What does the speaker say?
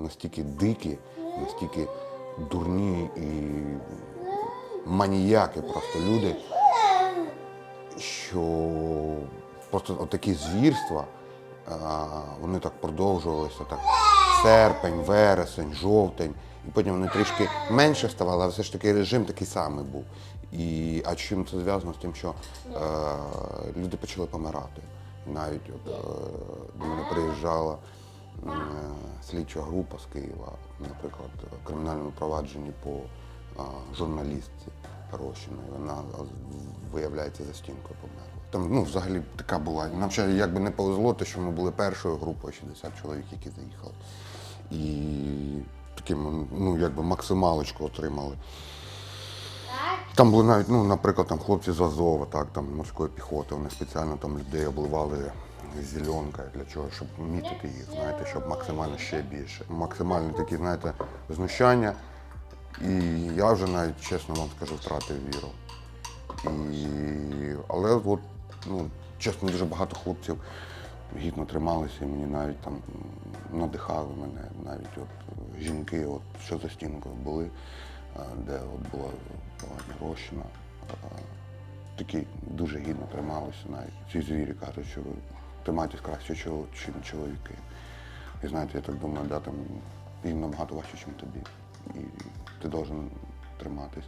настільки дикі, настільки дурні і маніяки просто люди, що просто отакі звірства, вони так продовжувалися, так серпень, вересень, жовтень, і потім вони трішки менше ставали, але все ж таки режим такий самий був. І, а чим це зв'язано з тим, що е, люди почали помирати. Навіть от, е, до мене приїжджала слідча група з Києва, наприклад, в кримінальному провадженні по е, журналістці Рощиної. Вона е, виявляється за стінкою померла. Там ну, взагалі така була. Нам ще якби не повезло, те, що ми були першою групою 60 чоловік, які заїхали. І таким, ну, якби максималочку отримали. Там були навіть, ну, наприклад, там хлопці з Азова, так, там морської піхоти, вони спеціально там людей обливали зеленкою для чого, щоб мітити їх, знаєте, щоб максимально ще більше. Максимально такі, знаєте, знущання. І я вже навіть, чесно вам скажу, втратив віру. І... Але от, ну, чесно, дуже багато хлопців гідно трималися, і мені навіть там надихали мене, навіть от жінки, от, що за стінкою були, е, де от була Рощина, е, такі дуже гідно трималися навіть. Ці звірі кажуть, що ви краще, ніж чоловіки. І знаєте, я так думаю, да, там їм набагато важче, ніж тобі. І ти повинен триматись.